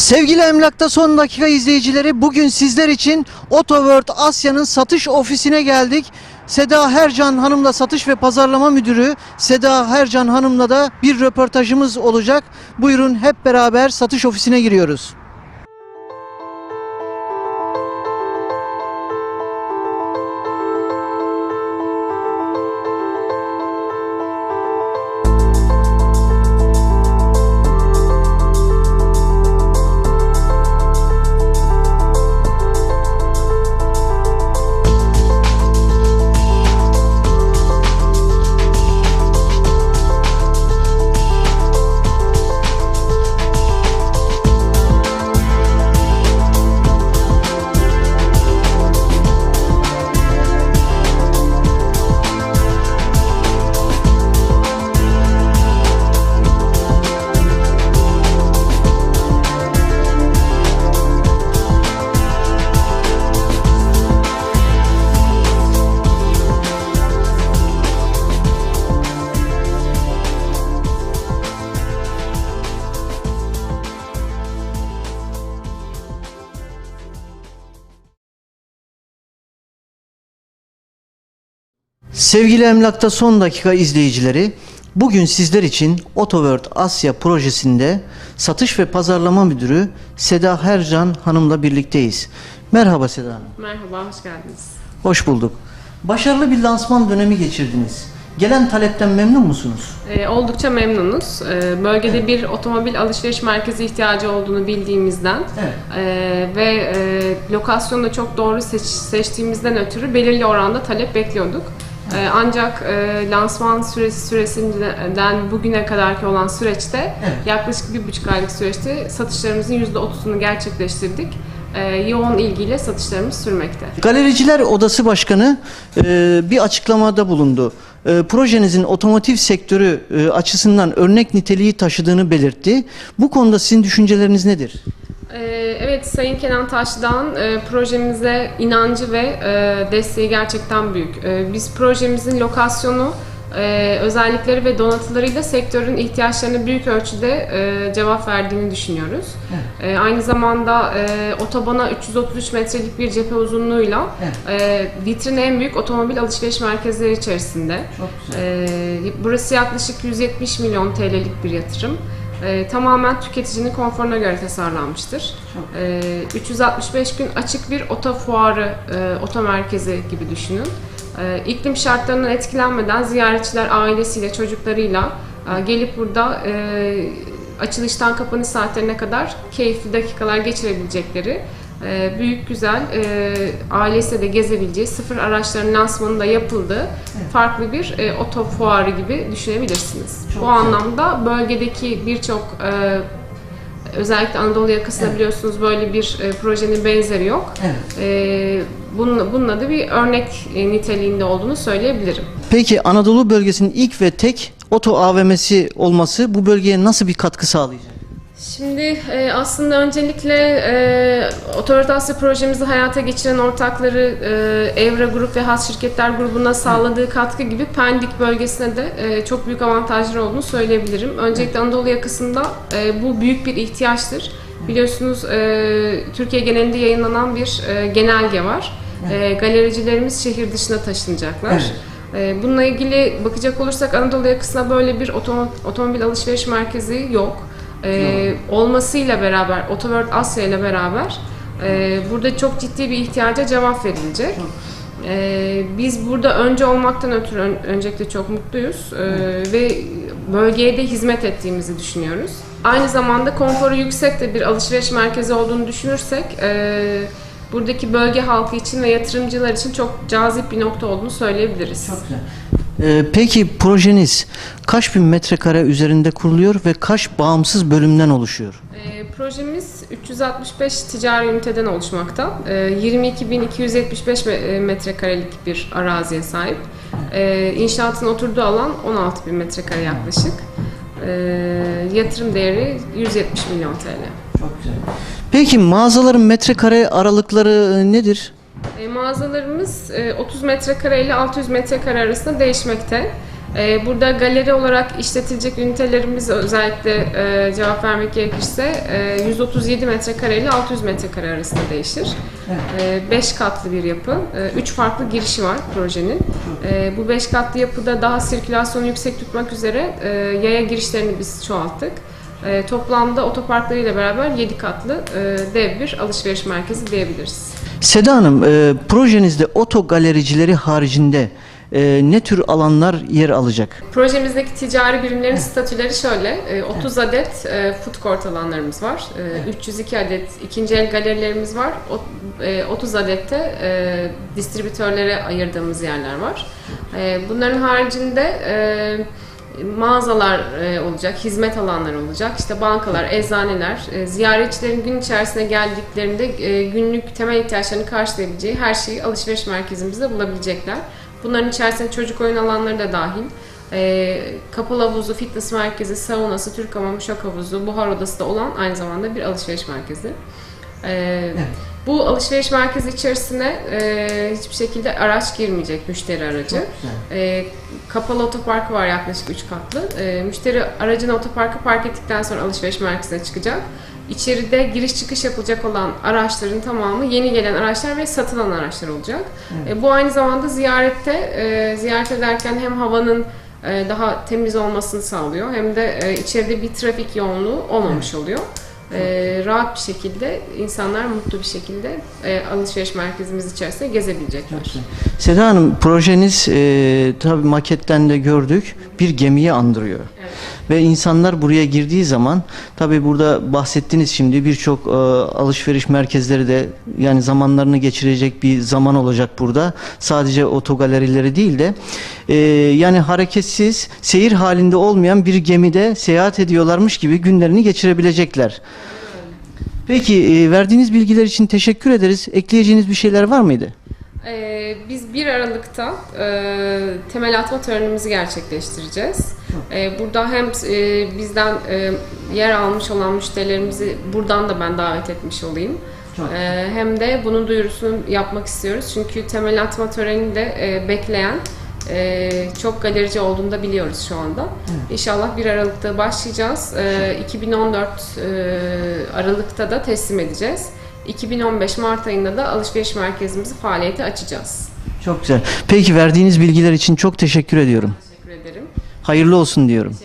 Sevgili Emlak'ta son dakika izleyicileri bugün sizler için Autoworld Asya'nın satış ofisine geldik. Seda Hercan Hanım'la satış ve pazarlama müdürü Seda Hercan Hanım'la da bir röportajımız olacak. Buyurun hep beraber satış ofisine giriyoruz. Sevgili Emlak'ta son dakika izleyicileri, bugün sizler için Autoworld Asya projesinde satış ve pazarlama müdürü Seda Hercan Hanım'la birlikteyiz. Merhaba Seda Hanım. Merhaba, hoş geldiniz. Hoş bulduk. Başarılı bir lansman dönemi geçirdiniz. Gelen talepten memnun musunuz? Ee, oldukça memnunuz. Ee, bölgede bir otomobil alışveriş merkezi ihtiyacı olduğunu bildiğimizden Evet. ee, ve e, lokasyonu da çok doğru seç- seçtiğimizden ötürü belirli oranda talep bekliyorduk. Ee, ancak e, lansman süresi süresinden bugüne kadarki olan süreçte Evet. yaklaşık bir buçuk aylık süreçte satışlarımızın %30'unu gerçekleştirdik. Ee, yoğun ilgiyle satışlarımız sürmekte. Galericiler Odası Başkanı e, bir açıklamada bulundu. E, projenizin otomotiv sektörü e, açısından örnek niteliği taşıdığını belirtti. Bu konuda sizin düşünceleriniz nedir? Ee, Evet Sayın Kenan Taşdağ'ın e, projemize inancı ve e, desteği gerçekten büyük. E, Biz projemizin lokasyonu, özellikleri ve donatılarıyla sektörün ihtiyaçlarına büyük ölçüde cevap verdiğini düşünüyoruz. E, Aynı zamanda otobana 333 metrelik bir cephe uzunluğuyla e, vitrini en büyük otomobil alışveriş merkezleri içerisinde. Çok Ee, burası yaklaşık 170 milyon TL'lik bir yatırım. Ee, tamamen tüketicinin konforuna göre tasarlanmıştır. Ee, 365 gün açık bir oto fuarı, e, oto merkezi gibi düşünün. Ee, iklim şartlarından etkilenmeden ziyaretçiler ailesiyle, çocuklarıyla e, gelip burada e, açılıştan kapanış saatlerine kadar keyifli dakikalar geçirebilecekleri e, büyük güzel e, ailesiyle de gezebileceği sıfır araçların lansmanı da yapıldığı farklı bir e, oto fuarı gibi düşünebilirsiniz. Çok Bu güzel. anlamda bölgedeki birçok e, özellikle Anadolu yakasında Evet. biliyorsunuz böyle bir e, projenin benzeri yok. Evet. E, bunun, bununla da bir örnek e, niteliğinde olduğunu söyleyebilirim. Peki Anadolu bölgesinin ilk ve tek oto AVM'si olması bu bölgeye nasıl bir katkı sağlayacak? Şimdi e, aslında öncelikle e, Otorite Asya projemizi hayata geçiren ortakları e, Evra Grup ve Has Şirketler grubuna sağladığı katkı gibi Pendik bölgesine de e, çok büyük avantajları olduğunu söyleyebilirim. Öncelikle Anadolu yakasında e, bu büyük bir ihtiyaçtır. Biliyorsunuz e, Türkiye genelinde yayınlanan bir e, genelge var. E, galericilerimiz şehir dışına taşınacaklar. Evet. Ee, Bununla ilgili bakacak olursak Anadolu yakasında böyle bir otomo- otomobil alışveriş merkezi yok. Ee, olmasıyla beraber, Autoworld Asya ile beraber e, burada çok ciddi bir ihtiyaca cevap verilecek. Ee, biz burada önce olmaktan ötürü ön- öncelikle çok mutluyuz Ee, ve bölgeye de hizmet ettiğimizi düşünüyoruz. Aynı zamanda konforu yüksek de bir alışveriş merkezi olduğunu düşünürsek e, buradaki bölge halkı için ve yatırımcılar için çok cazip bir nokta olduğunu söyleyebiliriz. Ee, peki projeniz kaç bin metrekare üzerinde kuruluyor ve kaç bağımsız bölümden oluşuyor? Ee, projemiz 365 ticari üniteden oluşmakta. Ee, 22.275 e, metrekarelik bir araziye sahip. Ee, inşaatın oturduğu alan 16.000 metrekare yaklaşık. Ee, yatırım değeri 170 milyon TL. Çok güzel. Peki mağazaların metrekare aralıkları e, nedir? E, mağazalarımız e, 30 metrekare ile 600 metrekare arasında değişmekte. Ee, Burada galeri olarak işletilecek ünitelerimiz özellikle e, cevap vermek gerekirse e, 137 metrekare ile 600 metrekare arasında değişir. 5 katlı bir yapı. 3 farklı girişi var projenin. E, Bu 5 katlı yapıda daha sirkülasyonu yüksek tutmak üzere e, yaya girişlerini biz çoğalttık. E, Toplamda otoparklarıyla beraber 7 katlı e, dev bir alışveriş merkezi diyebiliriz. Seda Hanım, e, projenizde oto galericileri haricinde e, ne tür alanlar yer alacak? Projemizdeki ticari birimlerin statüleri şöyle. e, 30 adet e, food court alanlarımız var. E, 302 adet ikinci el galerilerimiz var. O- e, 30 adet de e, distribütörlere ayırdığımız yerler var. E, Bunların haricinde e, mağazalar e, olacak, hizmet alanları olacak, işte bankalar, eczaneler, e, ziyaretçilerin gün içerisine geldiklerinde e, günlük temel ihtiyaçlarını karşılayabileceği her şeyi alışveriş merkezimizde bulabilecekler. Bunların içerisinde çocuk oyun alanları da dahil. Kapalı havuzu, fitness merkezi, saunası, Türk hamamı, şok havuzu, buhar odası da olan aynı zamanda bir alışveriş merkezi. E, Bu alışveriş merkezi içerisine e, hiçbir şekilde araç girmeyecek, müşteri aracı. E, kapalı otoparkı var yaklaşık 3 katlı. E, müşteri aracını otoparka park ettikten sonra alışveriş merkezine çıkacak. İçeride giriş çıkış yapılacak olan araçların tamamı yeni gelen araçlar ve satılan araçlar olacak. E, bu aynı zamanda ziyarette e, ziyaret ederken hem havanın e, daha temiz olmasını sağlıyor hem de e, içeride bir trafik yoğunluğu olmamış oluyor. E, rahat bir şekilde insanlar mutlu bir şekilde e, alışveriş merkezimiz içerisinde gezebilecekler. Seda Hanım, projeniz e, tabii maketten de gördük bir gemiyi andırıyor. Evet. Ve insanlar buraya girdiği zaman tabii burada bahsettiniz şimdi birçok e, alışveriş merkezleri de yani zamanlarını geçirecek bir zaman olacak burada. Sadece otogalerileri değil de e, yani hareketsiz seyir halinde olmayan bir gemide seyahat ediyorlarmış gibi günlerini geçirebilecekler. Peki e, verdiğiniz bilgiler için teşekkür ederiz. Ekleyeceğiniz bir şeyler var mıydı? Ee, biz 1 Aralık'ta e, temel atma törenimizi gerçekleştireceğiz. Ee, burada hem e, bizden e, yer almış olan müşterilerimizi buradan da ben davet etmiş olayım. Ee, hem de bunun duyurusunu yapmak istiyoruz. Çünkü temel atma töreninde e, bekleyen e, çok galerici olduğunu da biliyoruz şu anda. İnşallah 1 Aralık'ta başlayacağız. Ee, 2014 e, Aralık'ta da teslim edeceğiz. 2015 Mart ayında da alışveriş merkezimizi faaliyete açacağız. Çok güzel. Peki verdiğiniz bilgiler için çok teşekkür ediyorum. Hayırlı olsun diyorum.